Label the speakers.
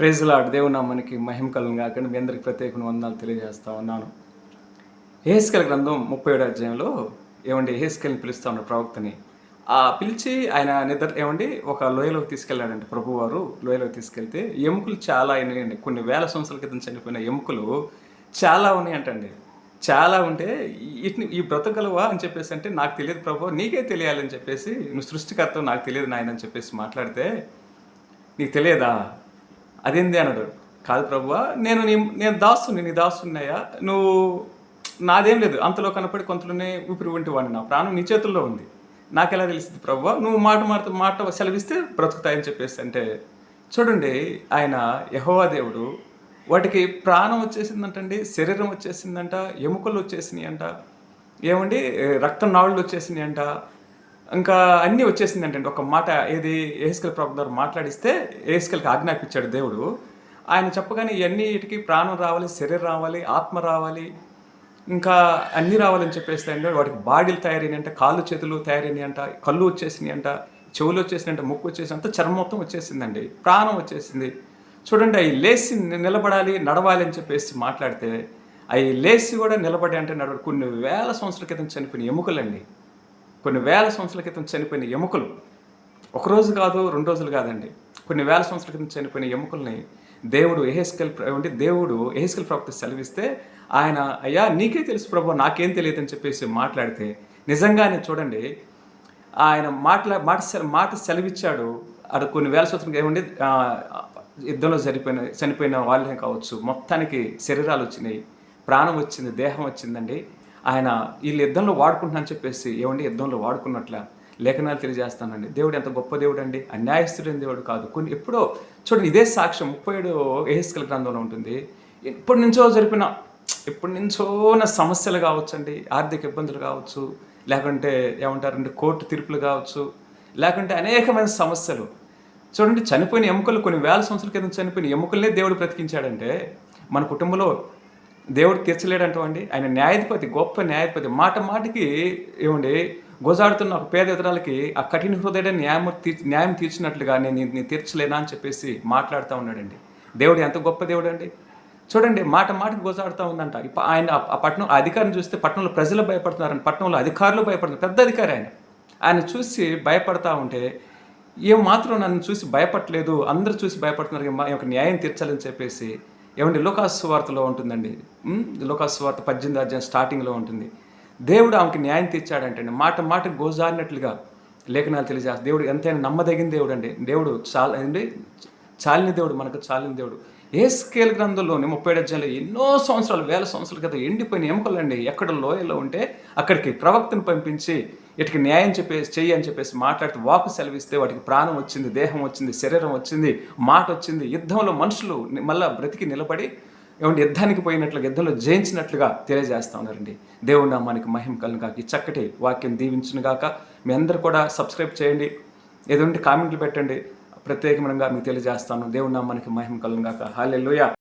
Speaker 1: Praise lord దేవుని మనకి మహిమ కలను కాకుండా మీ అందరికి ప్రత్యేక వందనాలు తెలియజేస్తా ఉన్నాను. ఏహెస్కెల్ గ్రంథం ముప్పై ఏడు అధ్యాయంలో ఏమండి ఏహెస్కెల్ని పిలుస్తా ఉన్న ప్రవక్తని. ఆ పిలిచి ఆయన నిద్ర ఏమండి ఒక లోయలోకి తీసుకెళ్ళాడంటే ప్రభువారు. లోయలోకి తీసుకెళ్తే ఎముకలు చాలా అయినాయండి. కొన్ని వేల సంవత్సరాల క్రితం చనిపోయిన ఎముకలు చాలా ఉన్నాయంటండి. చాలా ఉంటే వీటిని ఈ బ్రతకలవా అని చెప్పేసి అంటే నాకు తెలియదు ప్రభు నీకే తెలియాలని చెప్పేసి నువ్వు సృష్టికర్త నాకు తెలియదు నాయన అని చెప్పేసి మాట్లాడితే నీకు తెలియదా? అదేంది అన్నాడు. కాదు ప్రభువా నేను నీ నేను దాస్తుని నీ దాస్తున్నాయా నువ్వు నాదేం లేదు. అంతలో కనపడి కొంతలోనే ఊపిరి ఉంటే వాడిని. నా ప్రాణం నీ చేతుల్లో ఉంది. నాకెలా తెలిసింది ప్రభువా నువ్వు మాట మాట మాట సెలవిస్తే బ్రతుకుతాయని చెప్పేసి అంటే చూడండి ఆయన యహోవా దేవుడు వాటికి ప్రాణం వచ్చేసిందంటండి శరీరం వచ్చేసిందంట ఎముకలు వచ్చేసినాయి అంట ఏమండి? రక్తం నాళ్ళు వచ్చేసినాయి అంట ఇంకా అన్నీ వచ్చేసింది ఒక మాట ఏది ఏహెస్కల్ ప్రభు ద్వారా మాట్లాడిస్తే ఏహెస్కల్కి ఆజ్ఞాపించాడు దేవుడు. ఆయన చెప్పగానే ఇవన్నీ ప్రాణం రావాలి శరీరం రావాలి ఆత్మ రావాలి ఇంకా అన్నీ రావాలని చెప్పేస్తే అంటే వాటికి బాడీలు తయారైనాయి అంట కాళ్ళు చేతులు తయారైనాయి అంట కళ్ళు వచ్చేసినాయి అంట చెవులు వచ్చేసినాయి అంట ముక్కు వచ్చేసి అంత చర్మం మొత్తం వచ్చేసిందండి. ప్రాణం వచ్చేసింది. చూడండి అవి లేచి నిలబడాలి నడవాలి అని చెప్పేసి మాట్లాడితే అవి లేచి కూడా నిలబడి అంటే నడవడు. కొన్ని వేల సంవత్సరాల క్రితం చనిపోయిన ఎముకలండి. కొన్ని వేల సంవత్సరాల క్రితం చనిపోయిన ఎముకలు. ఒకరోజు కాదు రెండు రోజులు కాదండి. కొన్ని వేల సంవత్సరాల క్రితం చనిపోయిన ఎముకల్ని దేవుడు ఎహెస్కెల్ అంటే దేవుడు ఎహెస్కెల్ ప్రవక్త సెలవిస్తే ఆయన అయ్యా నీకే తెలుసు ప్రభు నాకేం తెలియదు అని చెప్పేసి మాట్లాడితే నిజంగానే చూడండి ఆయన మాట్లా మాట మాట సెలవిచ్చాడు. అది కొన్ని వేల సంవత్సరం ఏమండి యుద్ధంలో చనిపోయిన చనిపోయిన వాళ్ళే కావచ్చు. మొత్తానికి శరీరాలు వచ్చినాయి ప్రాణం వచ్చింది దేహం వచ్చిందండి. ఆయన వీళ్ళు యుద్ధంలో వాడుకుంటున్నా అని చెప్పేసి ఏమండి యుద్ధంలో వాడుకున్నట్లా లేఖనాలు తెలియజేస్తానండి. దేవుడు ఎంత గొప్ప దేవుడు అండి అన్యాయస్తుడైన దేవుడు కాదు. కొన్ని ఎప్పుడో చూడండి ఇదే సాక్ష్యం ముప్పై ఏడు ఏహెస్కల్ గ్రంథంలో ఉంటుంది. ఎప్పటి నుంచో జరిపిన ఎప్పటి నుంచో ఉన్న సమస్యలు కావచ్చండి. ఆర్థిక ఇబ్బందులు కావచ్చు లేకుంటే ఏమంటారంటే కోర్టు తీర్పులు కావచ్చు లేకుంటే అనేకమైన సమస్యలు. చూడండి చనిపోయిన ఎముకలు కొన్ని వేల సంవత్సరాల క్రితం చనిపోయిన ఎముకలనే దేవుడు బ్రతికించాడంటే మన కుటుంబంలో దేవుడు తీర్చలేడంటండి ఆయన న్యాయాధిపతి గొప్ప న్యాయాధిపతి. మాట మాటికి ఏమండి గోజాడుతున్న ఒక పేద ఇతరాలకి ఆ కఠిన హృదయ న్యాయం న్యాయం తీర్చినట్లుగా నేను నేను తీర్చలేనా అని చెప్పేసి మాట్లాడుతూ ఉన్నాడండి. దేవుడు ఎంత గొప్ప దేవుడు అండి చూడండి మాట మాటకు గోజాడుతూ ఉందంట. ఇప్పుడు ఆయన ఆ పట్టణం ఆ అధికారిని చూస్తే పట్టణంలో ప్రజలు భయపడుతున్నారని పట్టణంలో అధికారులు భయపడుతున్నారు. పెద్ద అధికారి ఆయన. ఆయన చూసి భయపడతా ఉంటే ఏం మాత్రం నన్ను చూసి భయపడలేదు అందరూ చూసి భయపడుతున్నారు యొక్క న్యాయం తీర్చాలని చెప్పేసి ఏమంటే లోకాసు వార్తలో ఉంటుందండి. లోకాసు వార్త పద్దెనిమిది అధ్యాయం స్టార్టింగ్లో ఉంటుంది. దేవుడు ఆమెకి న్యాయం తీర్చాడంటే మాట మాట గోజారినట్లుగా లేఖనాలు తెలియజేస్తారు దేవుడు ఎంతైనా నమ్మదగిన దేవుడు అండి దేవుడు చాలా అండి చాలిన దేవుడు మనకు చాలిన దేవుడు. ఏ స్కేల్ గ్రంథంలోని ముప్పై అధ్యాయులు ఎన్నో సంవత్సరాలు వేల సంవత్సరాల క్రితం ఎండిపోయిన ఎముకలండి. ఎక్కడ లోయలో ఉంటే అక్కడికి ప్రవక్తను పంపించి ఇటుకి న్యాయం చెప్పేసి చెయ్యి అని చెప్పేసి మాట్లాడితే వాకు సెలవిస్తే వాటికి ప్రాణం వచ్చింది దేహం వచ్చింది శరీరం వచ్చింది మాట వచ్చింది. యుద్ధంలో మనుషులు మళ్ళీ బ్రతికి నిలబడి ఏమంటే యుద్ధానికి పోయినట్లుగా యుద్ధంలో జయించినట్లుగా తెలియజేస్తా ఉన్నారండి. దేవుడు నామానికి మహిమ కలను కాక ఈ చక్కటి వాక్యం దీవించును గాక మీ అందరు కూడా సబ్స్క్రైబ్ చేయండి. ఏదంటే కామెంట్లు పెట్టండి. ప్రత్యేకంగా మీకు తెలియజేస్తాను. దేవుడు నామానికి మహిమ కలను గాక హాలెల్లుయా